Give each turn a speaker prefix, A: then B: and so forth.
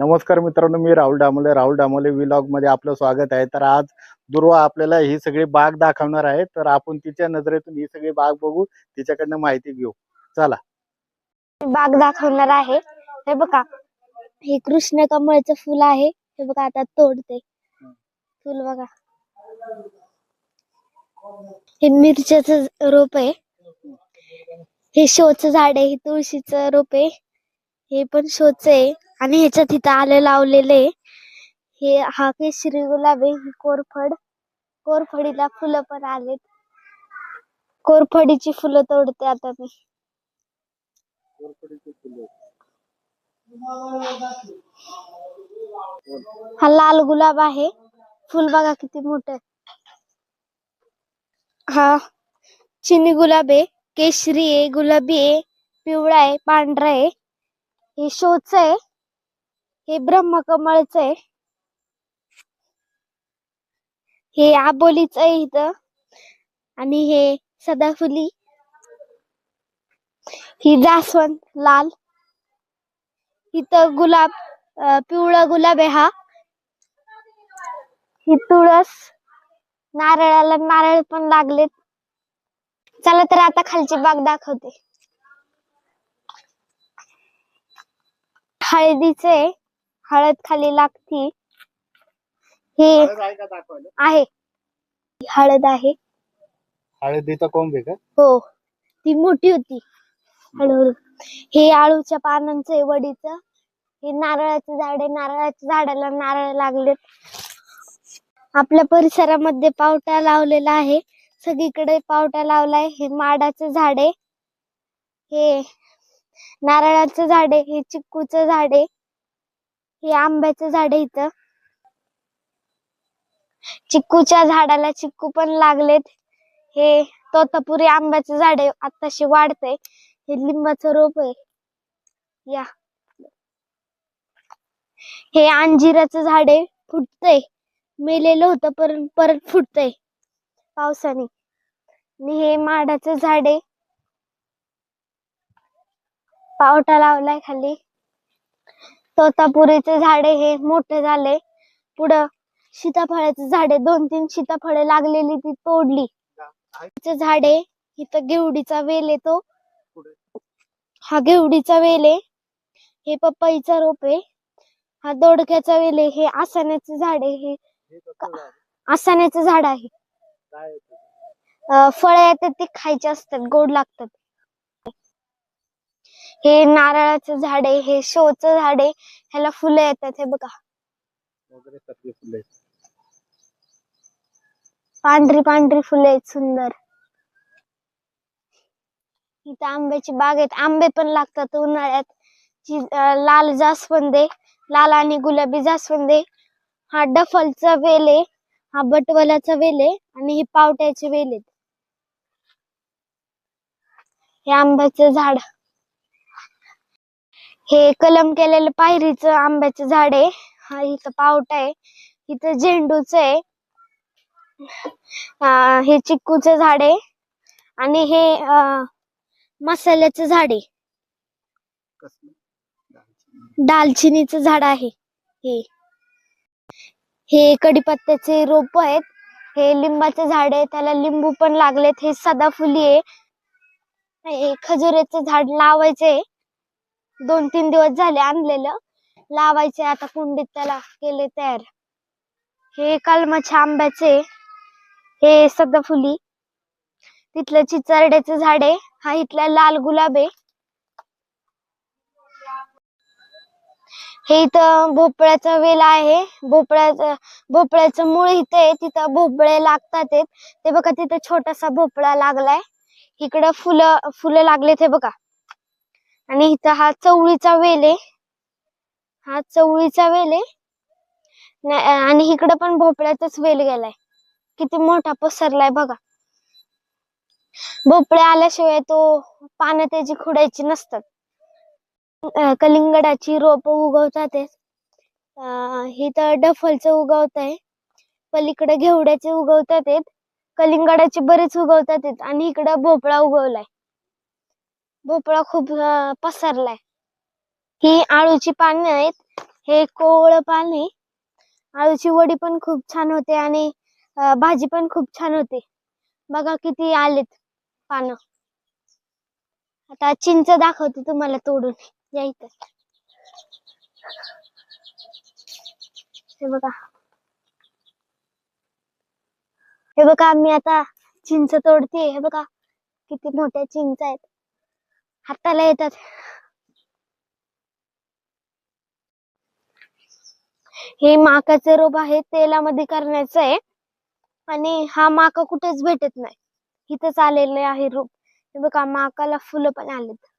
A: नमस्कार मित्रांनो मी राहुल डामोले. राहुल डामोले व्लॉगमध्ये आपलं स्वागत आहे. तर आज दुर्वा आपल्याला ही सगळी बाग दाखवणार आहे. तर आपण तिच्या नजरेतून ही सगळी बाग बघू. तिच्याकडनं माहिती घेऊ. चला.
B: बाग दाखवणार आहे. हे बघा. हे कृष्ण कमळचं फुल आहे. हे बघा आता तोडते. फुल बघा. हे मिरच्याच रोप आहे. हे शोच झाड आहे. हे तुळशीचं रोप आहे. हे पण शोच आहे. आणि ह्याच्यात इथं आले लावलेले. हे हा केशरी गुलाब आहे ही कोरफड. कोरफडीला फुलं पण आलेत. कोरफडीची फुलं तोडते आता मी. हा लाल गुलाब आहे. फुल बघा किती मोठ. हा. चिनी गुलाब आहे केशरी आहे गुलाबी आहे पिवळा आहे पांढरा आहे. हे शोच आहे. हे ब्रह्मकमळच आहे. हे आबोलीच आहे इथं. आणि हे सदाफुली. ही जास्वंद लाल. इथं गुलाब पिवळा गुलाब आहे हा. ही तुळस. नारळाला नारळ पण लागलेत. चला तर आता खालची बाग दाखवते. हळदीचे हळद खाली लागती. हे आहे. हळद आहे.
A: हळदीचा कोंब आहे का?
B: हो. ती मोठी होती. हळूहळू. हे आळूच्या पानांचं आहे वडीचं. हे नारळाचं झाड आहे. नारळाच्या झाडाला नारळ लागलेत. आपल्या परिसरामध्ये पावटा लावलेला आहे. सगळीकडे पावटा लावलाय. हे माडाचं झाड आहे. हे नारळाचं झाड आहे. हे चिक्कूचं झाड आहे. हे आंब्याचं झाड आहे इथं. चिक्कूच्या झाडाला चिक्कू पण लागलेत. हे तोतापुरी आंब्याचं झाड आहे. आताशी वाढतंय. हे लिंबाचं रोप आहे. या. हे अंजिराचं झाड आहे. फुटतंय. मेलेलं होतं परत परत फुटतंय. पावसाने. आणि हे माडाचं झाड आहे. पावटा लावलाय खाली. तोतापुरीचे झाडे हे मोठे झाले. पुढं सीताफळाचे झाडे दोन तीन सीताफळे लागलेली ती तोडली. झाडे इथं घेवडीचा वेल आहे तो. हा घेवडीचा वेल आहे. हे पपईचा रोप आहे. हा दोडक्याचा वेल आहे. हे आसाण्याचे झाड आहे. हे आसाण्याचं झाड आहे. फळ येतात ते खायचे असतात गोड लागतात. हे नारळाचं झाड आहे हे शोचं झाड आहे ह्याला फुलं येतात हे बघा.
A: वगैरे सगळी फुले आहेत.
B: पांढरी पांढरी फुले आहेत सुंदर. इथं आंब्याची बाग आहेत. आंबे पण लागतात उन्हाळ्यात. जी- अं, लाल जास्वंद लाल आणि गुलाबी जास्वंद हा डफलचा वेल आहे. हा बटवलाचा वेल आहे आणि हे पावट्याचे वेल आहेत. हे आंब्याचं झाड. हे कलम केलेलं पायरीचं आंब्याचं झाड आहे. हा इथं पावटा आहे. इथं झेंडूच आहे. हे चिक्कूचं झाड आहे. आणि हे अं, मसाल्याचं झाड आहे.
A: दालचिनीच
B: दालचिनीचं झाड आहे हे. हे कडीपत्त्याचे रोप आहेत. हे लिंबाचे झाड आहे. त्याला लिंबू पण लागलेत. हे सदाफुली आहे. हे खजुराचं झाड लावायचे दोन तीन दिवस झाले आणलेलं. लावायचे आता कुंडीत त्याला केले तयार. हे कलमाच्या आंब्याचे हे सदाफुली. तिथलं चिचारड्याचं झाड हा इथला लाल गुलाब आहे. हे इथं भोपळ्याचा वेल आहे. भोपळ्याचं भोपळ्याचं मूळ इथं आहे. तिथं भोपळे लागतात ते बघा तिथं छोटासा भोपळा लागलाय. इकडं फुलं फुलं लागलेत हे बघा. आणि इथं हा चवळीचा वेल आहे. हा चवळीचा वेल आहे. आणि इकडं पण भोपळ्याचाच वेल गेलाय. किती मोठा पसरलाय बघा. भोपळे आल्याशिवाय तो पानं त्याची खुडायची नसतात. कलिंगडाची रोप उगवतात अं, इथं डफलचं उगवत आहे. पलीकडे घेवड्याचे उगवतात कलिंगडाचे बरेच उगवतात आणि इकडं भोपळा उगवलाय. भोपळा खूप पसरलाय. ही आळूची पानं आहेत. हे कोवळ पाने आळूची वडी पण खूप छान होते आणि भाजी पण खूप छान होते. बघा किती आलेत पानं. आता चिंच दाखवते तुम्हाला तोडून. या इथं. हे बघा. हे बघा मी आता चिंच तोडते. हे बघा किती मोठ्या चिंच आहेत. हाताला येतात. हे माकाचे रोप आहे तेलामध्ये करण्याचं आहे. आणि हा माका कुठेच भेटत नाही. इथंच आलेले आहे रोप. हे बघा माकाला फुलं पण आलेत.